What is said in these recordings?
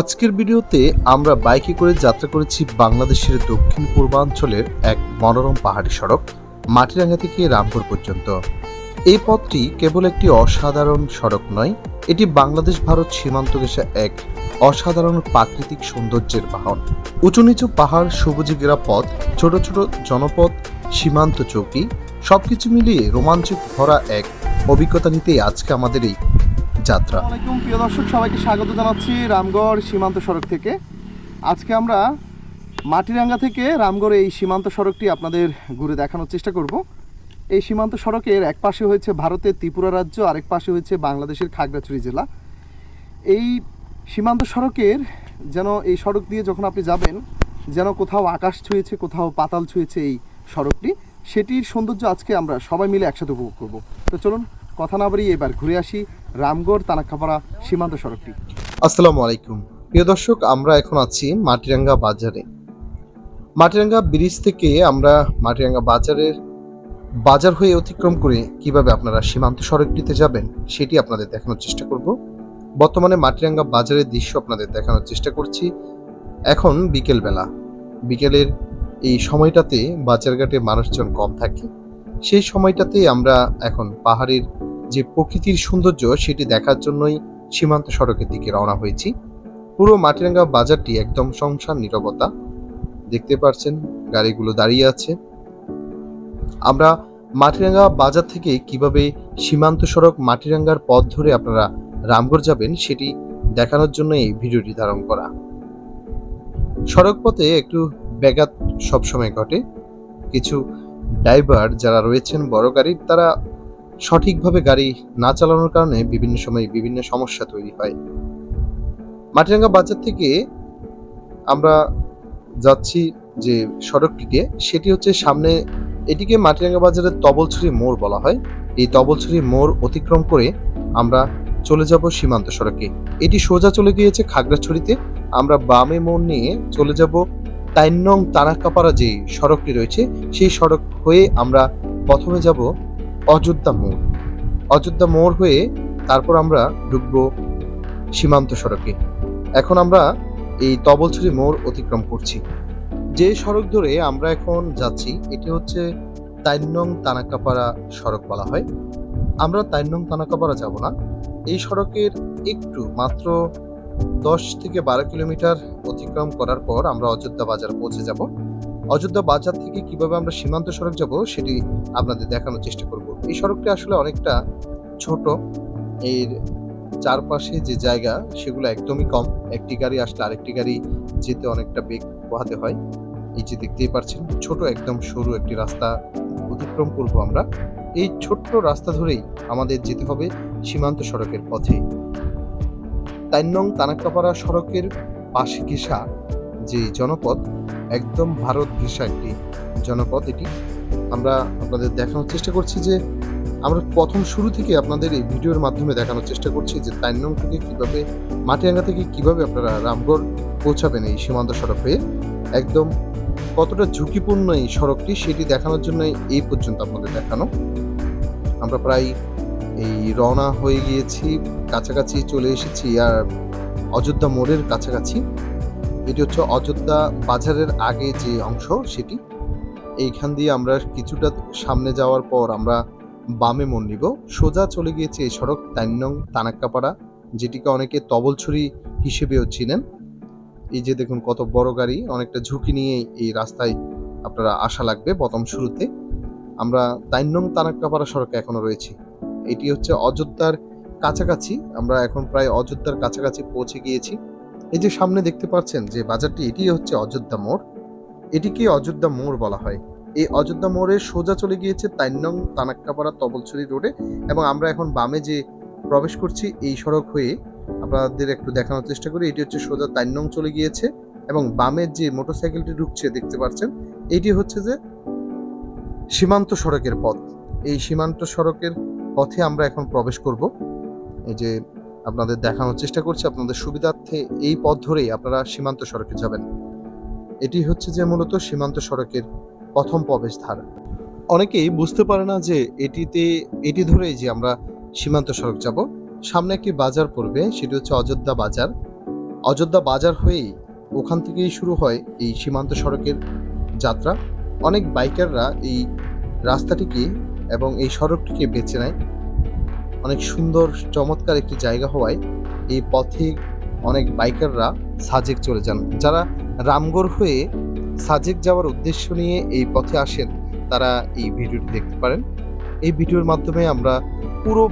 আজকের ভিডিওতে আমরা বাইকে করে যাত্রা করেছি বাংলাদেশের দক্ষিণ পূর্বাঞ্চলের এক মনোরম পাহাড়ি সড়ক, মাটিরাঙ্গা থেকে রামপুর পর্যন্ত। এই পথটি কেবল একটি অসাধারণ সড়ক নয়, এটি বাংলাদেশ ভারত সীমান্ত ঘেঁষা এক অসাধারণ প্রাকৃতিক সৌন্দর্যের বাহন। উঁচু নিচু পাহাড়, সবুজে ঘেরা পথ, ছোট ছোট জনপদ সীমান্ত চৌকি, সবকিছু মিলিয়ে রোমাঞ্চক ভরা এক অভিজ্ঞতা নিতেই আজকে আমাদের এই যাত্রা। প্রিয় দর্শক, সবাইকে স্বাগত জানাচ্ছি রামগড় সীমান্ত সড়ক থেকে। আজকে আমরা মাটিরাঙ্গা থেকে রামগড় এই সীমান্ত সড়কটি আপনাদের ঘুরে দেখানোর চেষ্টা করব। এই সীমান্ত সড়কের এক পাশে হয়েছে ভারতের ত্রিপুরা রাজ্য, আরেক পাশে হয়েছে বাংলাদেশের খাগড়াছড়ি জেলা। এই সীমান্ত সড়কের যেন এই সড়ক দিয়ে যখন আপনি যাবেন, যেন কোথাও আকাশ ছুঁয়েছে, কোথাও পাতাল ছুঁয়েছে এই সড়কটি, সেটির সৌন্দর্য আজকে আমরা সবাই মিলে একসাথে উপভোগ করব। তো চলুন কথা না বাড়িয়ে এবার ঘুরে আসি রামগড় তানাকাপাড়া সীমান্ত সড়কটি। আসসালামু আলাইকুম। প্রিয় দর্শক, আমরা এখন আছি মাটিরাঙ্গা বাজারে। মাটিরাঙ্গা ব্রিজ থেকে আমরা মাটিরাঙ্গা বাজারের বাজার হয়ে অতিক্রম করে কীভাবে আপনারা সীমান্ত সড়কটিতে যাবেন, সেটি আপনাদের দেখানোর চেষ্টা করব। বর্তমানে মাটিরাঙ্গা বাজারের দৃশ্য আপনাদের দেখানোর চেষ্টা করছি। এখন বিকেলবেলা। বিকেলের এই সময়টাতে বাজারঘাটে মানুষজন কম থাকে। সেই সময়টাতে আমরা এখন পাহাড়ের যে প্রকৃতির সৌন্দর্য, সেটি দেখার জন্যই সীমান্ত সড়কের দিকে রওনা হয়েছি। পুরো মাটিরাঙ্গা বাজারটি একদম সংসার নীরবতা। দেখতে পারছেন, গাড়িগুলো দাঁড়িয়ে আছে। আমরা মাটিরাঙ্গা বাজার থেকে কীভাবে সীমান্ত সড়ক মাটিরাঙ্গার পথ ধরে আপনারা রামগড় যাবেন, সেটি দেখানোর জন্য এই ভিডিওটি ধারণ করা। সড়ক পথে একটু ব্যাঘাত সবসময় ঘটে। কিছু ড্রাইভার যারা রয়েছেন বড় গাড়ির তারা সঠিকভাবে গাড়ি না চালানোর কারণে বিভিন্ন সময় বিভিন্ন সমস্যা তৈরি হয়। মাটিরাঙ্গা বাজার থেকে আমরা যাচ্ছি যে সড়কটিকে, সেটি হচ্ছে সামনে এটিকে মাটিরাঙ্গা বাজারের তবলছড়ি মোড় বলা হয়। এই তবলছড়ি মোড় অতিক্রম করে আমরা চলে যাব সীমান্ত সড়কে। এটি সোজা চলে গিয়েছে খাগড়াছড়িতে। আমরা বামে মোড় নিয়ে চলে যাব তাইনং তারাকাপাড়া যে সড়কটি রয়েছে। সেই সড়ক হয়ে আমরা প্রথমে যাব অযোধ্যা মোড়। অযোধ্যা মোড় হয়ে তারপর আমরা ঢুকবো সীমান্ত সড়কে। এখন আমরা এই তবলছড়ি মোড় অতিক্রম করছি। যে সড়ক ধরে আমরা এখন যাচ্ছি, এটি হচ্ছে তাইনং তানাকাপাড়া সড়ক বলা হয়। আমরা তাইনং তানাকাপাড়া যাব না। এই সড়কের একটু মাত্র দশ থেকে বারো কিলোমিটার অতিক্রম করার পর আমরা অযোধ্যা বাজার পৌঁছে যাব। অযোধ্যা বাজার থেকে কীভাবে আমরা সীমান্ত সড়ক যাব সেটি আপনাদের দেখানোর চেষ্টা করব। এই সড়কটি আসলে অনেকটা ছোট। এর চারপাশে যে জায়গা সেগুলো একদমই কম। একটি গাড়ি আসলে আরেকটি গাড়ি যেতে অনেকটা বেগ পোহাতে হয়। এই যে দেখতেই পাচ্ছেন, ছোট একদম সরু একটি রাস্তা অতিক্রম করব আমরা। এই ছোট্ট রাস্তা ধরেই আমাদের যেতে হবে সীমান্ত সড়কের পথে। তাইনং তানাক্কাপাড়া সড়কের পাশে ঘেঁষা যে জনপদ, একদম ভারত ঘেঁষা একটি জনপদ এটি। আমরা আপনাদের দেখানোর চেষ্টা করছি যে, আমরা প্রথম শুরু থেকে আপনাদের এই ভিডিওর মাধ্যমে দেখানোর চেষ্টা করছি যে তাইনং থেকে কীভাবে, মাটিরাঙ্গা থেকে কীভাবে আপনারা রামগড় পৌঁছাবেন এই সীমান্ত সড়ক হয়ে, একদম কতটা ঝুঁকিপূর্ণ এই সড়কটি সেটি দেখানোর জন্য এই পর্যন্ত আপনাদের দেখানো। আমরা প্রায় এই রওনা হয়ে গিয়েছি, কাছাকাছি চলে এসেছি, আর অযোধ্যা মোড়ের কাছাকাছি। এটি হচ্ছে অযোধ্যা বাজারের আগে যে অংশ সেটি। এইখান দিয়ে আমরা কিছুটা সামনে যাওয়ার পর আমরা বামে মোড় নিব। সোজা চলে গিয়েছে এই সড়ক তাইনং তানাক্কাপাড়া, যেটিকে অনেকে তবলছড়ি হিসেবেও চিনেন। এই যে দেখুন কত বড় গাড়ি, অনেকটা ঝুঁকি নিয়ে এই রাস্তায় আপনারা আসা লাগবে প্রথম শুরুতে। আমরা তাইনং তানাক্কাপাড়া সড়কে এখনও রয়েছি। এটি হচ্ছে অযোধ্যার কাছাকাছি। আমরা এখন প্রায় অযোধ্যার কাছাকাছি পৌঁছে গিয়েছি। এই যে সামনে দেখতে পাচ্ছেন যে বাজারটি এটি হচ্ছে অযোধ্যা মোড়। এটিকে অযোধ্যা মোড় বলা হয়। এই অযোধ্যা মোড়ে সোজা চলে গিয়েছে তাইনং তানাক্কাপাড়া তবলছড়ি রোডে এবং আমরা এখন বামে যে প্রবেশ করছি এই সড়ক হয়ে আপনাদের একটু দেখানোর চেষ্টা করি। এটি হচ্ছে সোজা তাইনং চলে গিয়েছে এবং বামের যে মোটরসাইকেলটি ঢুকছে দেখতে পাচ্ছেন, এটি হচ্ছে যে সীমান্ত সড়কের পথ। এই সীমান্ত সড়কের পথে আমরা এখন প্রবেশ করব। এই যে আপনাদের দেখানোর চেষ্টা করছি, আপনাদের সুবিধার্থে এই পথ ধরেই আপনারা সীমান্ত সড়কে যাবেন। এটি হচ্ছে যে মূলত সীমান্ত সড়কের প্রথম প্রবেশদ্বার অনেকেই বুঝতে পারে না যে এটিতে, এটি ধরেই যে আমরা সীমান্ত সড়ক যাব। সামনে একটি বাজার পড়বে, সেটি হচ্ছে অযোধ্যা বাজার। অযোধ্যা বাজার হয়েই ওখান থেকেই শুরু হয় এই সীমান্ত সড়কের যাত্রা। অনেক বাইকাররা এই রাস্তাটিকে এবং এই সড়কটিকে বেছে নেয়। অনেক সুন্দর, চমৎকার একটি জায়গা হওয়ায় এই পথে অনেক বাইকাররা সাজেক চলে যান। যারা রামগড় হয়ে সাজেক যাওয়ার উদ্দেশ্য নিয়ে এই পথে আসেন, তারা এই ভিডিওটি দেখতে পারেন। এই ভিডিওর মাধ্যমে আমরা পুরো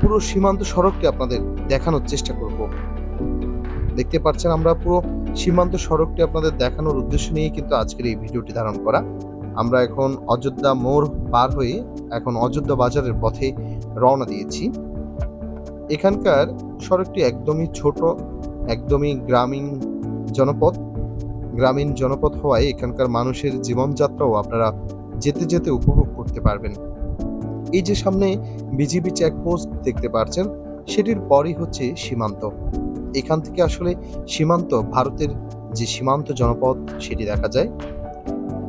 পুরো সীমান্ত সড়কটি আপনাদের দেখানোর চেষ্টা করব। দেখতে পাচ্ছেন আমরা পুরো সীমান্ত সড়কটি আপনাদের দেখানোর উদ্দেশ্য নিয়ে কিন্তু আজকের এই ভিডিওটি ধারণ করা। আমরা এখন অযোধ্যা মোড় পার হয়ে এখন অযোধ্যা বাজারের পথে রওনা দিয়েছি। এখানকার সড়কটি একদমই ছোট, একদমই গ্রামীণ জনপদ। গ্রামীণ জনপদ হওয়ায় এখানকার মানুষের জীবনযাত্রাও আপনারা যেতে যেতে উপভোগ করতে পারবেন। এই যে সামনে বিজিবি চেকপোস্ট দেখতে পাচ্ছেন সেটির পরই হচ্ছে সীমান্ত। এখান থেকে আসলে সীমান্ত, ভারতের যে সীমান্ত জনপদ, সেটি দেখা যায়।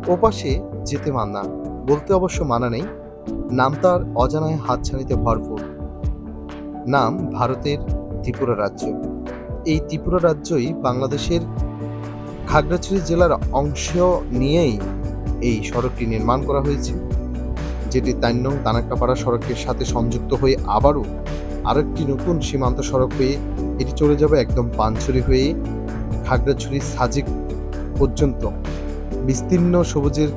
ওপাশে যেতে মানা, বলতে অবশ্য মানা নেই। নাম তার অজানায় হাতছানিতে ভরপুর। নাম ভারতের ত্রিপুরা রাজ্য। এই ত্রিপুরা রাজ্যই বাংলাদেশের খাগড়াছড়ি জেলার অংশ নিয়েই এই সড়কটি নির্মাণ করা হয়েছে, যেটি তান্নং দানাক্কাপাড়া সড়কের সাথে সংযুক্ত হয়ে আবারও আরেকটি নতুন সীমান্ত সড়ক হয়ে এটি চলে যাবে একদম পানছড়ি হয়ে খাগড়াছড়ি সাজিক পর্যন্ত। বিস্তীর্ণ সবুজের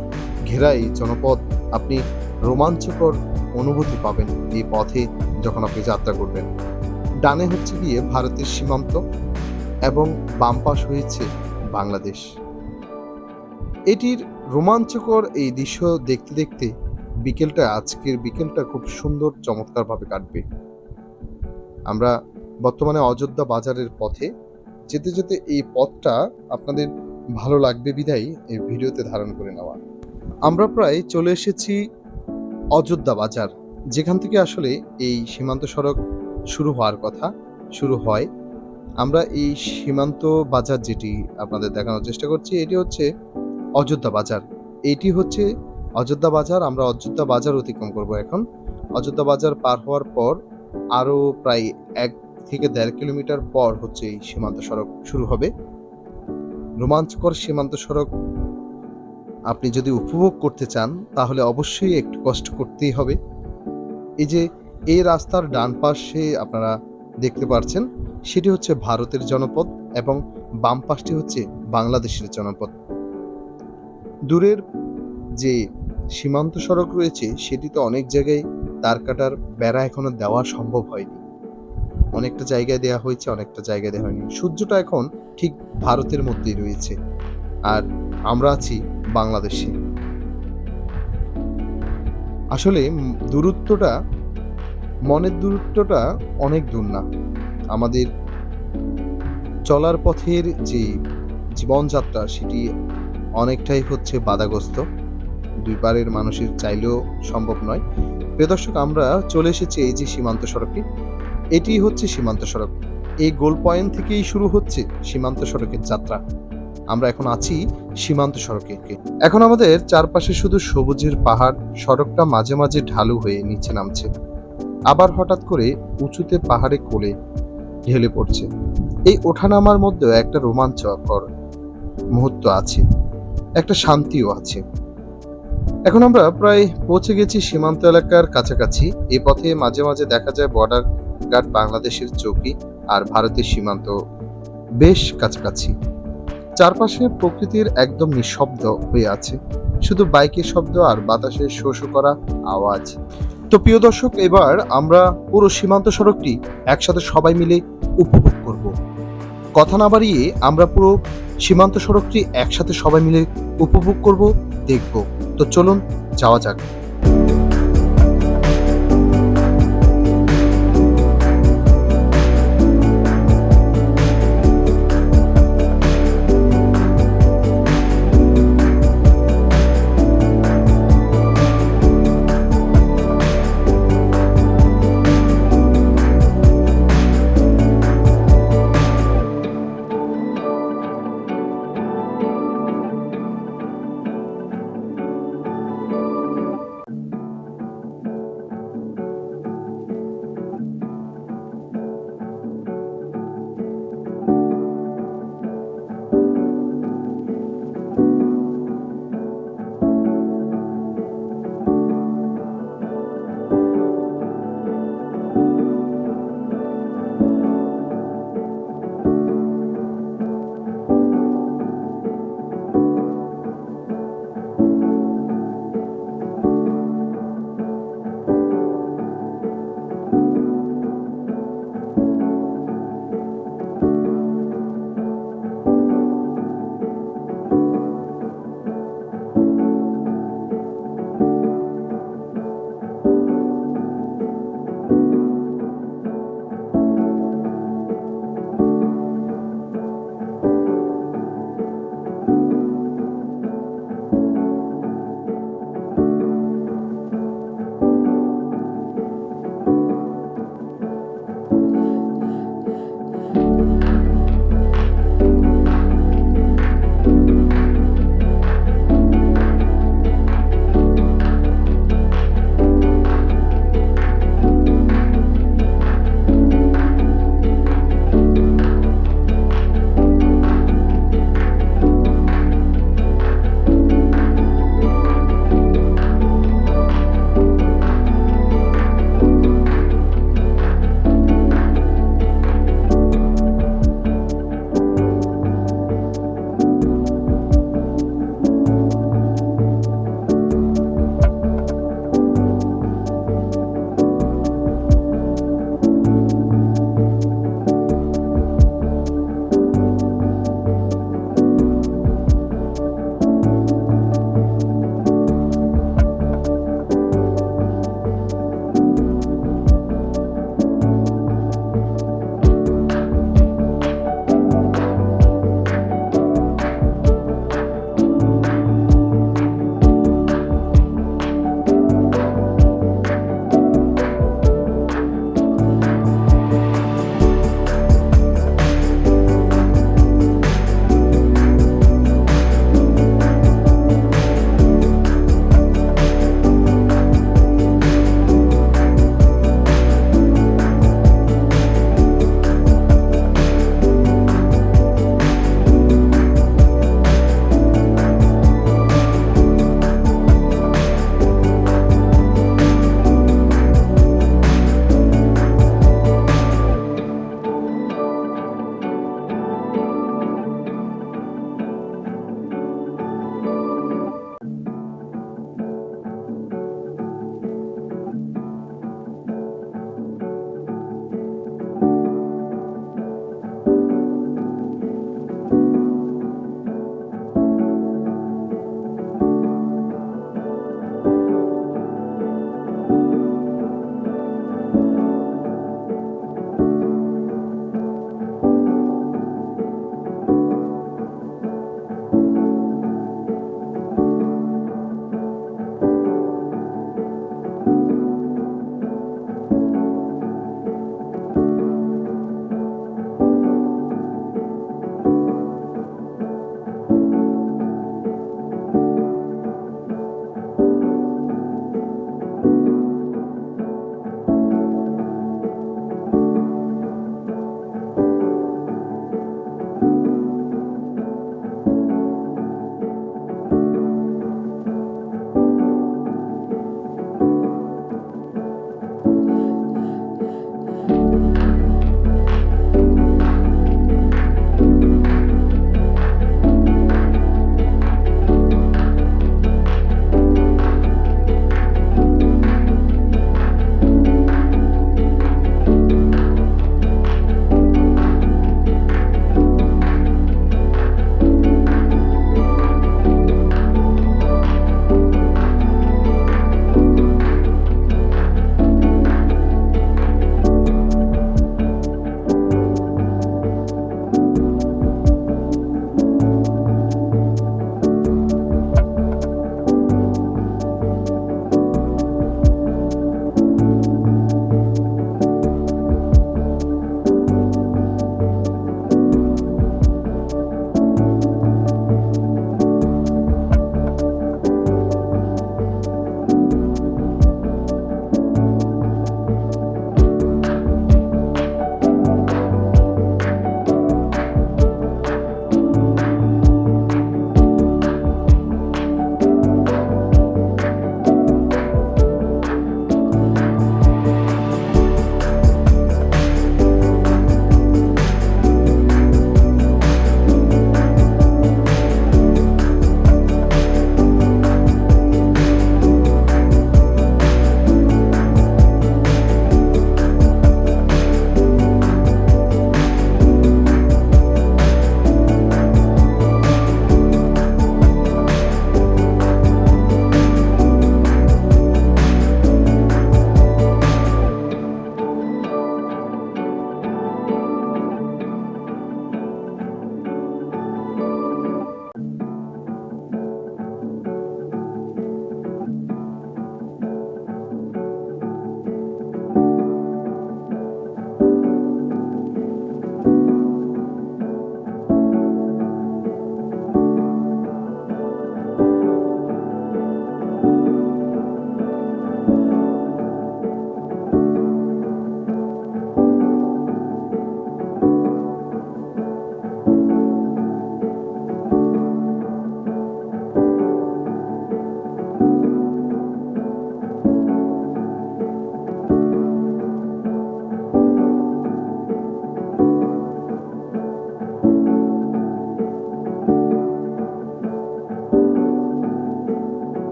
ঘেরা এই জনপদ আপনি রোমাঞ্চকর অনুভূতি পাবেন এই পথে যখন আপনি যাত্রা করবেন। ডানে হচ্ছে গিয়ে ভারতের সীমান্ত এবং বাম পাশ হয়েছে বাংলাদেশ। এটির রোমাঞ্চকর এই দৃশ্য দেখতে দেখতে বিকেলটা, আজকের বিকেলটা খুব সুন্দর, চমৎকারভাবে কাটবে। আমরা বর্তমানে অযোধ্যা বাজারের পথে যেতে যেতে এই পথটা আপনাদের ভালো লাগবে বিধাই এই ভিডিওতে ধারণ করে নেওয়া। আমরা প্রায় চলে এসেছি অযোধ্যা বাজার, যেখান থেকে আসলে এই সীমান্ত সড়ক শুরু হওয়ার কথা, শুরু হয়। আমরা এই সীমান্ত বাজার যেটি আপনাদের দেখানোর চেষ্টা করছি, এটি হচ্ছে অযোধ্যা বাজার। এটি হচ্ছে অযোধ্যা বাজার, আমরা অযোধ্যা বাজার অতিক্রম করব এখন। অযোধ্যা বাজার পার হওয়ার পর আরও প্রায় এক থেকে দেড় কিলোমিটার পর হচ্ছে এই সীমান্ত সড়ক শুরু হবে। রোমাঞ্চকর সীমান্ত সড়ক আপনি যদি উপভোগ করতে চান, তাহলে অবশ্যই একটু কষ্ট করতেই হবে। এই যে, এই রাস্তার ডান পাশে আপনারা দেখতে পাচ্ছেন সেটি হচ্ছে ভারতের জনপদ এবং বাম পাশটি হচ্ছে বাংলাদেশের জনপদ। দূরের যে সীমান্ত সড়ক রয়েছে, সেটি তো অনেক জায়গায় তার কাটার বেড়া এখনও দেওয়া সম্ভব হয়নি। অনেকটা জায়গায় দেওয়া হয়েছে, অনেকটা জায়গায় দেওয়া হয়নি। সূর্যটা এখন ঠিক ভারতের মধ্যেই রয়েছে। আর আমরা আছি বাংলাদেশে। আসলে দূরত্বটা, মনের দূরত্বটা অনেক দূর না। আমাদের চলার পথের যে জীবনযাত্রা, সেটি অনেকটাই হচ্ছে বাধাগ্রস্ত। দুই পারের মানুষের চাইলেও সম্ভব নয়। প্রিয় দর্শক, আমরা চলে এসেছি এই যে সীমান্ত সড়কটি, এটি হচ্ছে সীমান্ত সড়ক। এই গোল পয়েন্ট থেকেই শুরু হচ্ছে সীমান্ত সড়কের যাত্রা। আমরা এখন আছি সীমান্ত সড়কে। এখন আমাদের চারপাশে শুধু সবুজের পাহাড়, সড়কটা মাঝে মাঝে ঢালু হয়ে নিচে নামছে। আবার হঠাৎ করে উঁচুতে পাহাড়ে কোলে ঢেলে পড়ছে। এই ওঠানামার মধ্যেও একটা রোমাঞ্চকর মুহূর্ত আছে, একটা শান্তিও আছে। এখন আমরা প্রায় পৌঁছে গেছি সীমান্ত এলাকার কাছাকাছি। এ পথে মাঝে মাঝে দেখা যায় বর্ডার গার্ড বাংলাদেশের চৌকি আর ভারতের সীমান্ত বেশ কাছাকাছি। চারপাশে প্রকৃতির একদম নিঃশব্দ হয়ে আছে। শুধু বাইকের শব্দ আর বাতাসের শো করা আওয়াজ। তো প্রিয় দর্শক, এবার আমরা পুরো সীমান্ত সড়কটি একসাথে সবাই মিলে উপভোগ করব। কথা না বাড়িয়ে আমরা পুরো সীমান্ত সড়কটি একসাথে সবাই মিলে উপভোগ করব, দেখব। তো চলুন, যাওয়া যাক।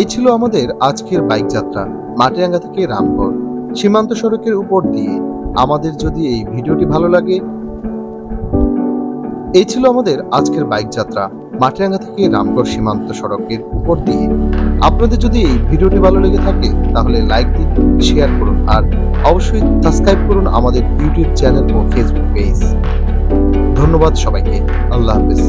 এই ছিল আমাদের আজকের বাইক যাত্রা। মাটিরাঙ্গা থেকে রামগড়। সীমান্ত সড়কের উপর দিয়ে। আমাদের যদি এই ভিডিওটি ভালো লাগে, এই ছিল আমাদের আজকের বাইক যাত্রা। মাটিরাঙ্গা থেকে রামগড় সীমান্ত সড়কের উপর দিয়ে। আপনাদের যদি এই ভিডিওটি ভালো লেগে থাকে, তাহলে লাইক দিন শেয়ার করুন, আর অবশ্যই সাবস্ক্রাইব করুন আমাদের ইউটিউব চ্যানেল ও ফেসবুক পেজ ধন্যবাদ সবাইকে। আল্লাহ হাফেজ।